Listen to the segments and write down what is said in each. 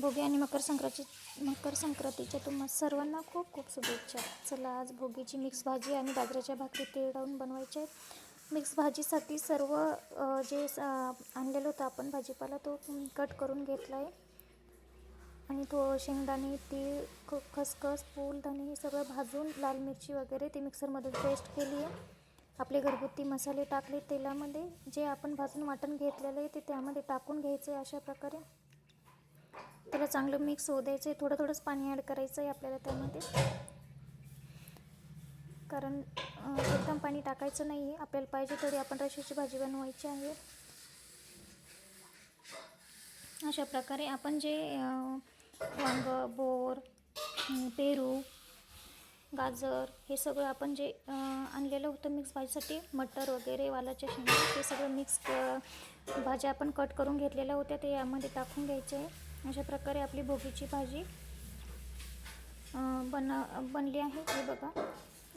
भोगी आणि मकर संक्रांती मकर संक्रांतीच्या तुम्हा सर्वांना खूप खूप शुभेच्छा. चला आज भोगीची मिक्स भाजी आणि बाजरीच्या भाकरी तेल लावून बनवायचे आहेत. मिक्स भाजीसाठी सर्व जे स- आणलेलं होतं आपण भाजीपाला तो कट करून घेतला आहे आणि तो शेंगदाणे तीळ ख खसखस फूलदाणे हे सगळं भाजून लाल मिरची वगैरे ती मिक्सरमधून पेस्ट केली आहे. आपले घरगुती मसाले टाकले तेलामध्ये. जे आपण भाजून वाटण घेतलेलं आहे ते त्यामध्ये टाकून घ्यायचे अशा प्रकारे. त्याला चांगलं मिक्स होऊ द्यायचं आहे थोडं थोडंच पाणी ॲड करायचं आहे आपल्याला त्यामध्ये. कारण एकदम पाणी टाकायचं नाही आहे आपल्याला पाहिजे तरी आपण रशाची भाजी बनवायची आहे. अशा प्रकारे आपण जे वांग बोर पेरू गाजर हे सगळं आपण जे आणलेलं होतं मिक्स भाजीसाठी मटर वगैरे वालाच्या शेंगा ते सगळं मिक्स भाज्या आपण कट करून घेतलेल्या होत्या. ते यामध्ये टाकून घ्यायचे. आहे अशा प्रकारे आपली भोगीची भाजी बन बनली आहे. हे बघा.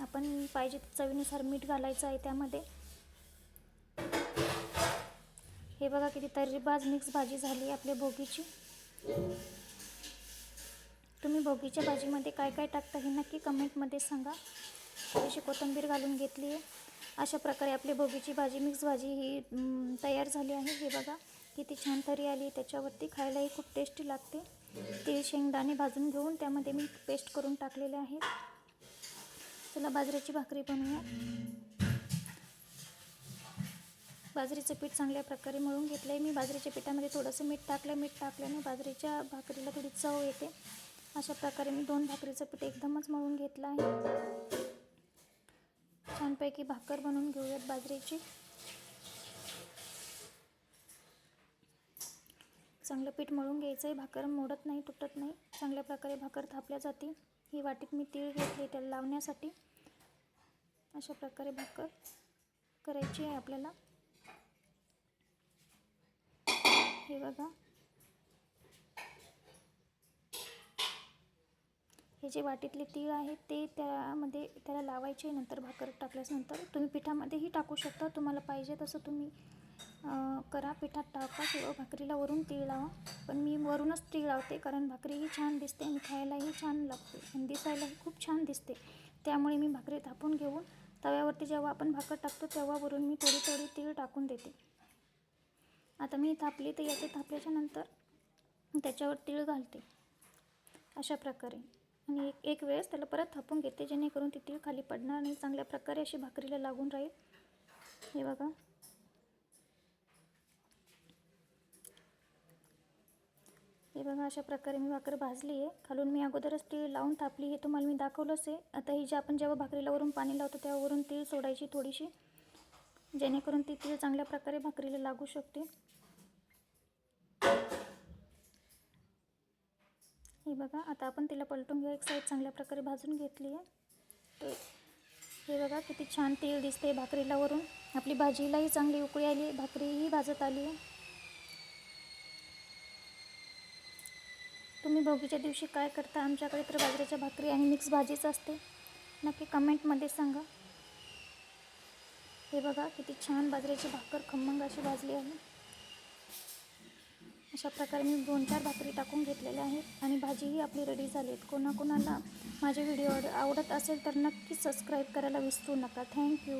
आपण पाहिजे चवीनुसार मीठ घालायचं आहे त्यामध्ये. हे बघा किती तर्रीबाज मिक्स भाजी झाली आहे आपल्या भोगीची तुम्ही भोगीच्या भाजीमध्ये काय काय टाकता हे नक्की कमेंटमध्ये सांगा. थोडीशी कोथिंबीर घालून घेतली आहे. अशा प्रकारे आपली भोगीची भाजी मिक्स भाजी ही तयार झाली आहे. हे बघा. किती छान तरी आली. त्याच्यावरती खायलाही खूप टेस्टी लागते. ते शेंगदाणे भाजून घेऊन त्यामध्ये मी पेस्ट करून टाकलेले आहे. चला बाजरीची भाकरी बनवूया. बाजरीचं पीठ चांगल्या प्रकारे मळून घेतलं आहे मी. बाजरीच्या पिठामध्ये थोडंसं मीठ टाकलं. मीठ टाकल्याने बाजरीच्या भाकरीला थोडी चव येते. अशा प्रकारे मी दोन भाकरीचं पीठ एकदमच मळून घेतलं आहे. छानपैकी भाकर बनवून घेऊयात बाजरीची. चांगलं पीठ मळून घ्यायचं आहे भाकर मोडत नाही तुटत नाही. चांगल्या प्रकारे भाकर थापल्या जाते. ही वाटीत मी तीळ घेतली त्याला लावण्यासाठी. अशा प्रकारे भाकर करायची आहे आपल्याला. हे बघा. हे जे वाटीतले तीळ आहे ते त्यामध्ये त्याला लावायचे नंतर भाकर टाकल्यानंतर तुम्ही पिठामध्येही टाकू शकता. तुम्हाला पाहिजे तसं तुम्ही करा पिठात टाका किंवा भाकरीला वरून तीळ लावा. पण मी वरूनच तीळ लावते कारण भाकरीही छान दिसते आणि खायलाही छान लागते आणि दिसायलाही खूप छान दिसते. त्यामुळे मी भाकरी थापून घेऊन तव्यावरती जेव्हा आपण भाकर टाकतो तेव्हा वरून मी थोडी थोडी तीळ टाकून देते. आता मी थापली तर याचे थापल्याच्या नंतर त्याच्यावर तीळ घालते. अशा प्रकारे. आणि एक एक वेळेस त्याला परत थापून घेते जेणेकरून ती तीळ खाली पडणार नाही. चांगल्या प्रकारे अशी भाकरीला लागून राहील. हे बघा. बघा अशा प्रकारे मी भाकर भाजली आहे. खालून मी अगोदरच तीळ लावून थापली हे तुम्हाला मी दाखवलंच आहे. आता ही जे आपण जेव्हा भाकरीला वरून पाणी लावतो त्यावरून तीळ सोडायची थोडीशी जेणेकरून ती तीळ चांगल्या प्रकारे भाकरीला लागू शकते. हे बघा आता आपण तिला पलटून घेऊ एक साईड चांगल्या प्रकारे भाजून घेतली आहे. ते हे बघा किती छान तेल दिसते भाकरीला वरून. आपली भाजीलाही चांगली उकळी आली भाकरीही भाजत आली आहे. तुम्ही भोगीच्या दिवशी काय करता? आमच्याकडे तर बाजरीच्या भाकरी आणि मिक्स भाजीच असते. नक्की कमेंटमध्ये सांगा. हे बघा किती छान बाजरीची भाकर खमंग अशी भाजली आहे. अशा प्रकारे मी दोन चार भाकरी टाकून घेतलेल्या आहेत आणि भाजीही आपली रेडी झाली आहेत. कोणाकोणाला माझे व्हिडिओ आवडत असेल तर नक्की सबस्क्राईब करायला विसरू नका. थँक्यू